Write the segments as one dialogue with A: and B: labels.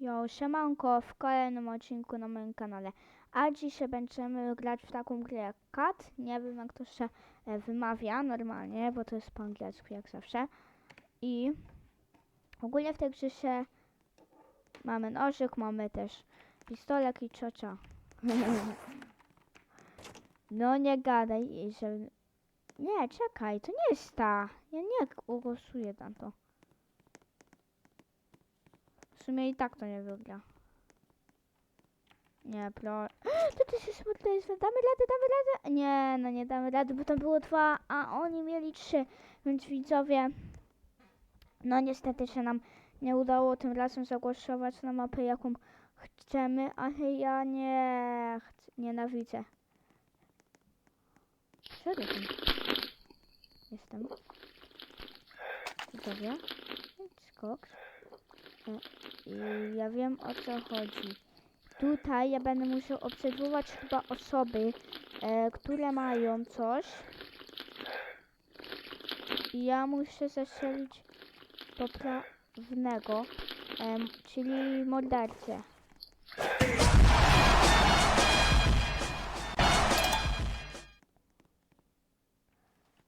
A: Jo, siemanko w kolejnym odcinku na moim kanale. A dzisiaj będziemy grać w taką grę jak Cat. Nie wiem jak to się e, wymawia normalnie, bo to jest po angielsku jak zawsze. I ogólnie w tej grze się mamy nożyk, mamy też pistolet i ciocia. no nie gadaj, że... Nie, czekaj, to nie jest ta. Ja nie głosuję na to. Sumie i tak to nie wygra. Nie, pro... To też jest morderstwo. Damy radę, damy radę? Nie, no nie damy rady, bo tam było dwa, a oni mieli trzy. Więc widzowie, no niestety się nam nie udało tym razem zagłosować na mapę, jaką chcemy, ale ja nie chcę, nienawidzę. Serio jestem. Widzowie, skok. Ja wiem o co chodzi. Tutaj ja będę musiał obserwować chyba osoby, e, które mają coś. I ja muszę zastrzelić poprawnego, em, czyli mordercę.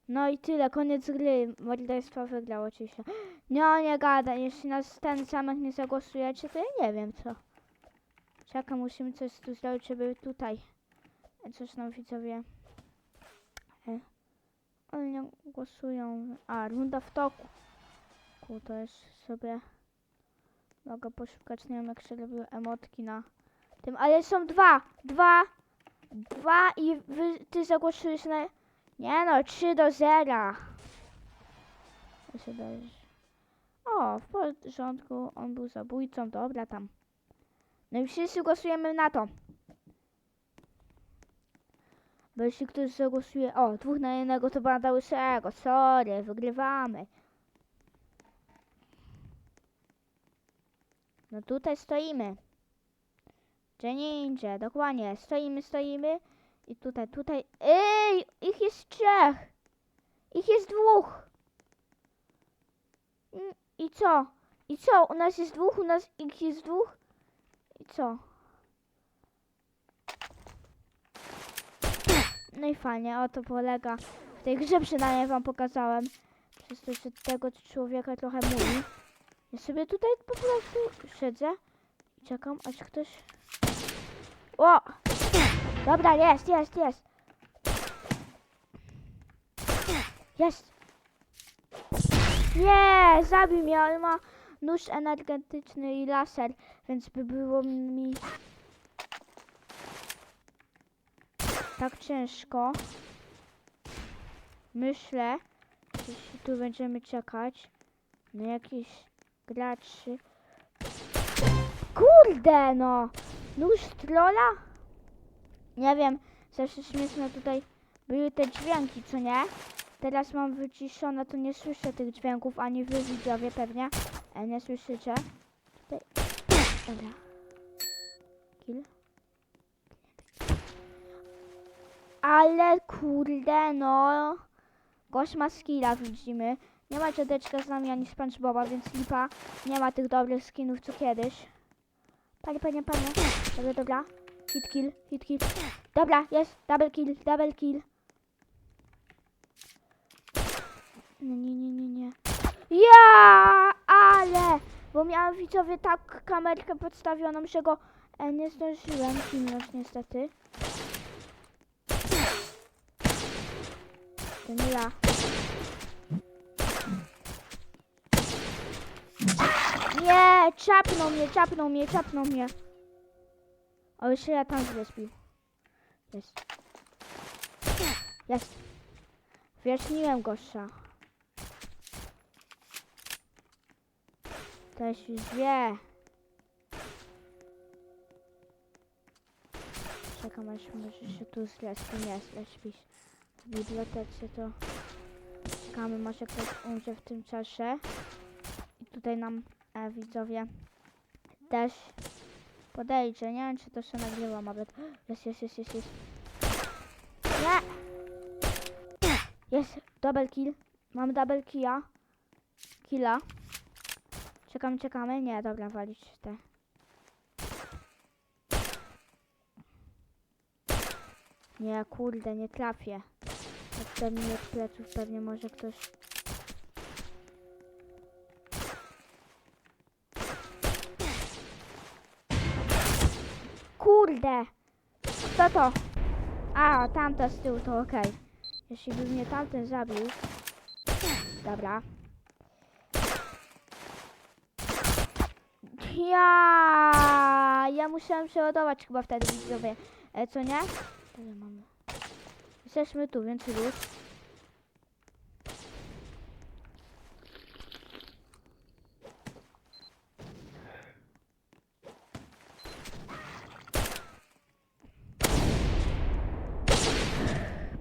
A: No i tyle, koniec gry. Morderstwo wygrało oczywiście. No nie gada, jeśli nas ten zamek nie zagłosujecie, to ja nie wiem co. Czekam, musimy coś tu zrobić, żeby tutaj coś nam widzowie. E, oni nie głosują. A, runda w toku. Ku, to jest sobie. Mogę poszukać, nie wiem jak się robiły emotki na tym, ale są dwa, dwa, dwa i wy, ty zagłosujesz na... Nie no, 3 do 0. To się daje. Porządku, on był zabójcą, dobra tam. No i wszyscy głosujemy na to. Bo jeśli ktoś zagłosuje, o, dwóch na jednego to banda łysego, sorry, wygrywamy. No tutaj stoimy. Indziej, dokładnie, stoimy, stoimy. I tutaj, tutaj, ej, ich jest trzech. Ich jest dwóch. Co? I co? U nas jest dwóch, u nas ich jest dwóch. I co? No i fajnie, o to polega. W tej grze przynajmniej wam pokazałem. Przez to, że tego człowieka trochę mówi. Ja sobie tutaj po prostu siedzę czekam, aż ktoś... O! Dobra, jest, jest, jest. Jest. Nie, zabił mnie, ale ma nóż energetyczny i laser, więc by było mi tak ciężko. Myślę, jeśli tu będziemy czekać na jakiś graczy. Kurde no! Nóż trolla? Nie wiem, zawsze śmieszne tutaj były te dźwięki, co nie? Teraz mam wyciszone, to nie słyszę tych dźwięków, ani wy widzowie pewnie. E, nie słyszycie. Dobra. Kill. Ale kurde no. Gość ma skilla widzimy. Nie ma dziadeczka z nami ani SpongeBoba, więc lipa. Nie ma tych dobrych skinów co kiedyś. Panie, panie, panie. Dobra, dobra. Hit kill, hit kill. Dobra, jest. Double kill, double kill. Nie, nie, nie, nie, nie. Ja, ale! Bo miałam widzowie tak kamerkę podstawioną, że go e, nie zdążyłem filmować niestety. To nie ja. Nie, czapnął mnie, czapnął mnie, czapnął mnie. O, jeszcze ja tam zrespił. Jest. Jest. Wyjaśniłem gościa. Już wie. Czekam aż może się tu zrespił, nie zrespić. W bibliotece to czekamy, może ktoś umrze w tym czasie. I tutaj nam e, widzowie też podejdzie. Nie wiem, czy to się nagrywa nawet. Jest, jest, jest, jest, jest. Nie! Jest, double kill. Mam double killa. Killa. Czekamy, czekamy. Nie, dobra, walić te. Nie, kurde, nie trafię. Tak pewnie od pleców pewnie może ktoś... Kurde! Kto to? A, tamto z tyłu, to okej. Okay. Jeśli by mnie tamten zabił... Dobra. Ja, ja musiałem przeładować chyba wtedy widzowie. E, co nie? Tyle mamy. Jesteśmy tu, więc już.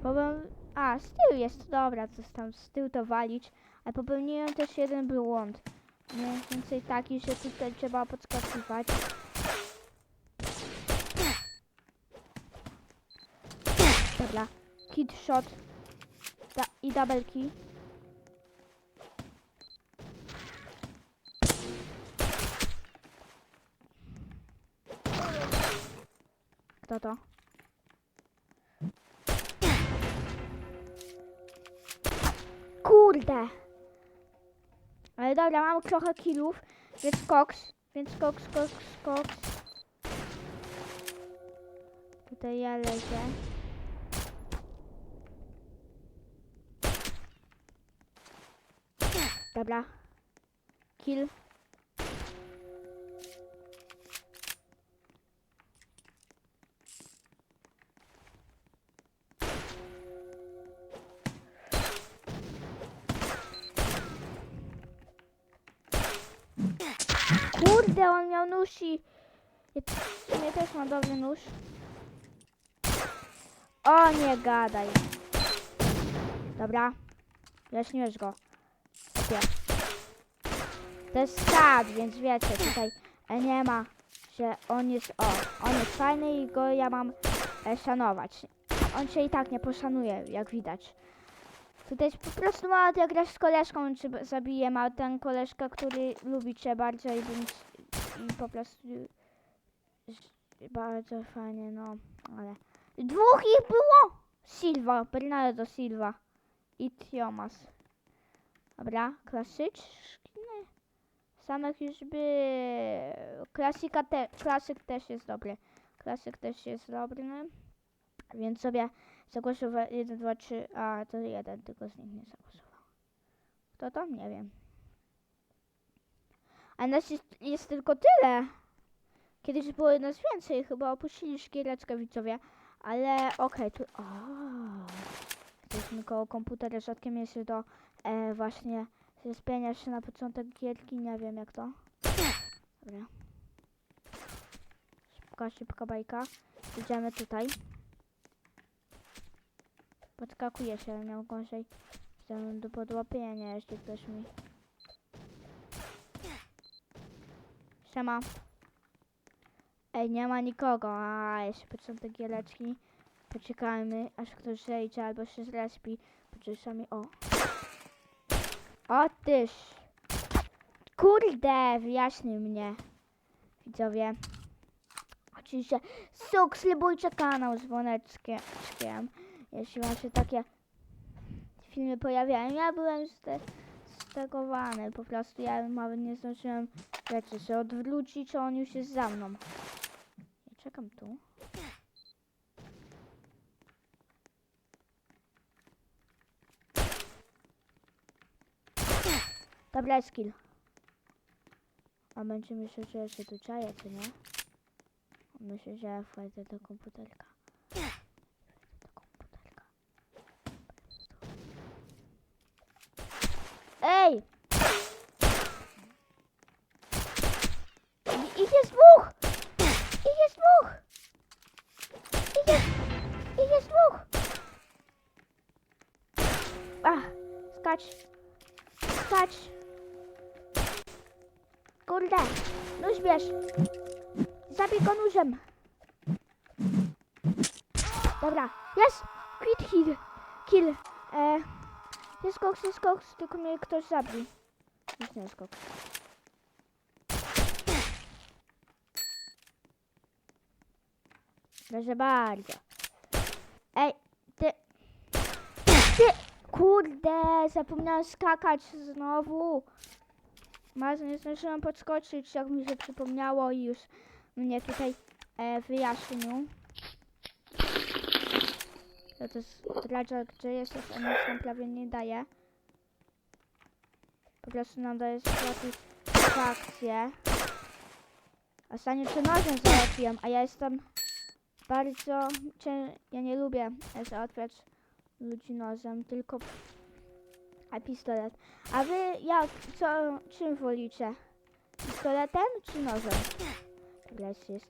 A: Powiem... A, z tyłu jest, dobra, coś tam z tyłu to walić. Ale popełniłem też jeden błąd. Mniej więcej taki, że tutaj trzeba podskakiwać. Dobra. Kid shot. Da I double key. Kto to? Kurde! Ale dobra, mam trochę killów, więc koks, więc koks, koks, koks. Tutaj ja lecę. Dobra. Kill. Kurde, on miał nóż i... Ja w sumie też mam dobry nóż. O, nie gadaj. Dobra. Jaśniłeś go. Opie. To jest sad, więc wiecie, tutaj e, nie ma, że on jest, o, on jest fajny i go ja mam e, szanować. On się i tak nie poszanuje, jak widać. Tutaj jest po prostu mała jak grasz z koleżką, czy zabije ma ten koleżka, który lubi cię bardzo i, więc, po prostu bardzo fajnie, no, ale dwóch ich było! Silva, Bernardo Silva i Thomas. Dobra, klasyczny. Samek już by... Klasika te... Klasyk też jest dobry. Klasyk też jest dobry, no. Więc sobie zagłosował 1, 2, 3, a to jeden tylko z nich nie zagłosował. Kto to? Nie wiem. A nas jest, jest tylko tyle. Kiedyś było nas więcej, chyba opuścili szkiereczkę widzowie. Ale okej, tu... O, Jesteśmy koło komputera, rzadkiem jest do e, właśnie zespienia się na początek gierki, nie wiem jak to. Dobra. Szybka, szybka bajka. Idziemy tutaj. Podskakuje się, ale miał gorzej. Chciałem do podłapienia, jeśli ktoś mi... Siema. Ej, nie ma nikogo. A, jeszcze początek giereczki. Poczekajmy, aż ktoś zejdzie albo się zrespi. Poczekajmy, o. O tyż. Kurde, wyjaśnił mnie. Widzowie. Oczywiście subskrybujcie kanał z dzwoneczkiem. Jeśli wam się takie filmy pojawiają. Ja byłem stegowany. Po prostu ja nawet nie zdążyłem wiecie, się odwrócić, a on już jest za mną. Ja czekam tu. Dobra, jest kill. A będzie myślał, że ja się tu czaję, czy nie? Myślę, że ja. Wchodzę do komputerka. Ej! Bierz. Zabij go nóżem. Dobra, jest! Quit kill. Kill. E, jest koks, jest koks, tylko mnie ktoś zabił. Już nie jest koks. Proszę bardzo. Ej, ty... Ty! Kurde, zapomniałam skakać znowu. Mas nie zdążyłam podskoczyć, jak mi się przypomniało i już mnie tutaj e, wyjaśnił. To to jest Dradżer, gdzie jesteś, a nic nam prawie nie daje. Po prostu nam daje satysfakcję. Ostatnio to nożem załatwiłem, a ja jestem bardzo... Ja nie lubię e, załatwiać ludzi nożem, tylko a pistolet. A wy jak, co, czym wolicie? Pistoletem czy nożem? Les jest.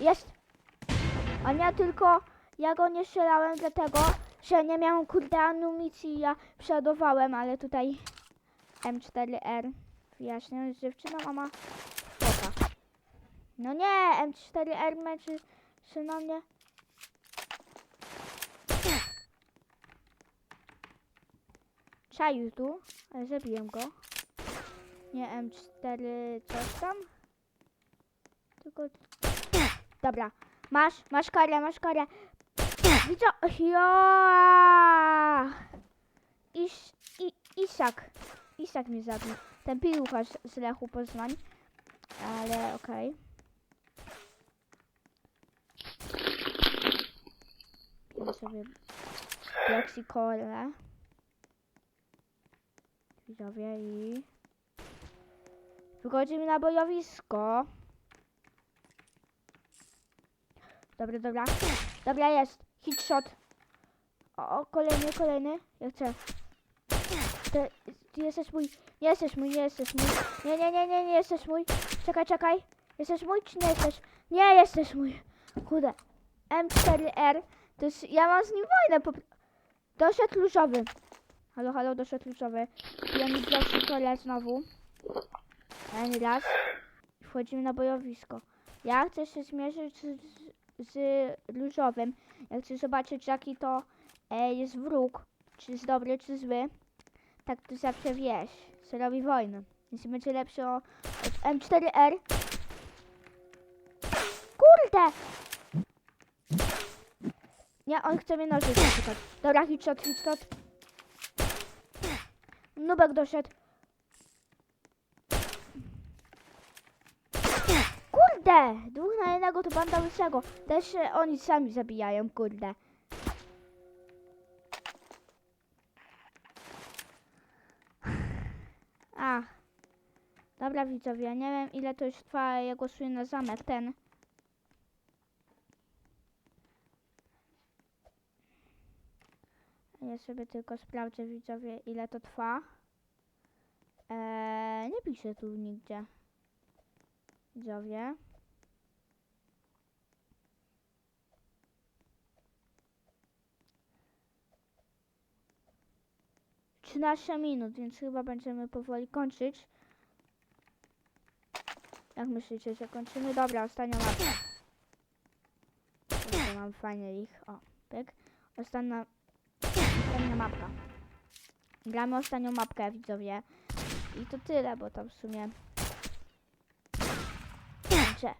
A: Jest! A ja tylko, ja go nie strzelałem dlatego, że nie miałem kurde amunicji, ja przeładowałem, ale tutaj M4R wyjaśniam z dziewczyną, a ma. No nie, M4R męczy się na mnie. Tu, ale zabiłem go. Nie M4 coś tam. Tylko... Dobra, masz, masz karę, masz karę. Widzę, ja. Iś, i, Isak, Isak mnie zabił. Ten piłkarz z Lechu Poznań. Ale okej. Okay. Sobie Plexicole. Widzowie i... Wychodzimy na bojowisko. Dobra, dobra. Dobra, jest. Hitshot. O, o, kolejny, kolejny. Ja chcę. Ty, ty jesteś mój. Nie jesteś mój, nie jesteś mój. Nie, nie, nie, nie, nie jesteś mój. Czekaj, czekaj. Jesteś mój czy nie jesteś? Nie jesteś mój. Kurde. M4R. To jest, ja mam z nim wojnę. Po... Doszedł różowy. Halo, halo, doszedł różowy. Pijemy Plexicole znowu. Ten raz. I Wchodzimy na bojowisko. Ja chcę się zmierzyć z, z, z różowym. Ja chcę zobaczyć jaki to e, jest wróg. Czy jest dobry, czy zły. Tak to zawsze wiesz. Co robi wojnę. Więc będzie lepszy o, od M4R. Kurde! Nie, on chce mnie nożyć na przykład. Dobra, hitshot, hitshot. Nubek doszedł. Kurde! Dwóch na jednego to banda łysego. Też się oni sami zabijają, kurde. Ach. Dobra widzowie, nie wiem ile to już trwa, ja głosuję na zamek ten. Ja sobie tylko sprawdzę widzowie ile to trwa. Eee, nie pisze tu nigdzie. Widzowie. Trzynaście minut, więc chyba będziemy powoli kończyć. Jak myślicie, że kończymy? Dobra, ostatnia mapka. Tutaj mam fajnie ich. O, pyk. Ostatnia, ostatnia mapka. Gramy ostatnią mapkę, widzowie. I to tyle, bo tam w sumie... Gdzie?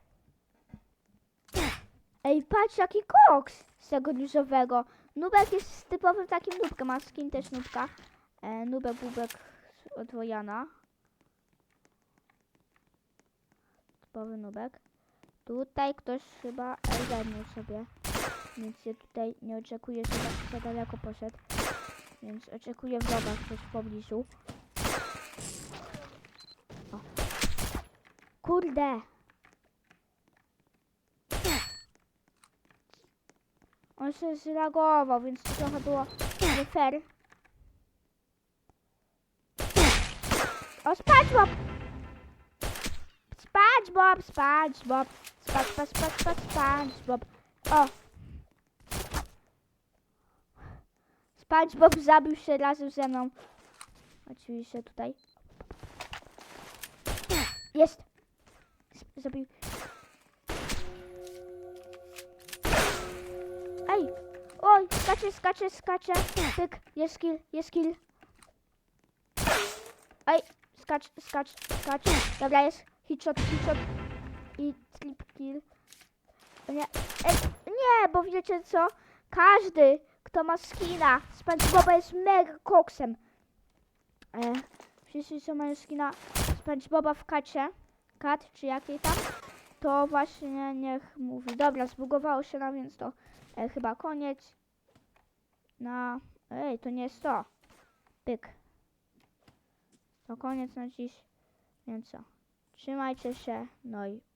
A: Ej, patrz jaki koks z tego różowego. Nubek jest typowym takim nubkiem, ma skin też nubka. E, nubek, bubek z- od Wojana. Typowy nubek. Tutaj ktoś chyba ogarnął sobie. Więc ja tutaj nie oczekuję, że za daleko poszedł. Więc oczekuję wroga ktoś w pobliżu. O. Kurde! On się zreagował, więc to trochę było nie fair. O, SpongeBob! SpongeBob, SpongeBob, Sponge, Sponge, Sponge, Sponge, SpongeBob. O! SpongeBob zabił się razem ze mną. Oczywiście tutaj. Jest! Zabił. Ej! Oj, skacze, skacze, skacze. Pyk, jest kill, jest kill. Ej, skacz, skacz, skacz. Dobra, jest hitshot, hitshot i trip kill. Nie, e, nie, bo wiecie co? Każdy, kto ma skina SpongeBoba jest mega koksem. E, wszyscy, co mają skina SpongeBoba w kacie, kat czy jakiej tam, to właśnie niech mówi. Dobra, zbugowało się nam, więc to e, chyba koniec. No, ej, to nie jest to. Pyk. To koniec na dziś. Więc co? Trzymajcie się, no i.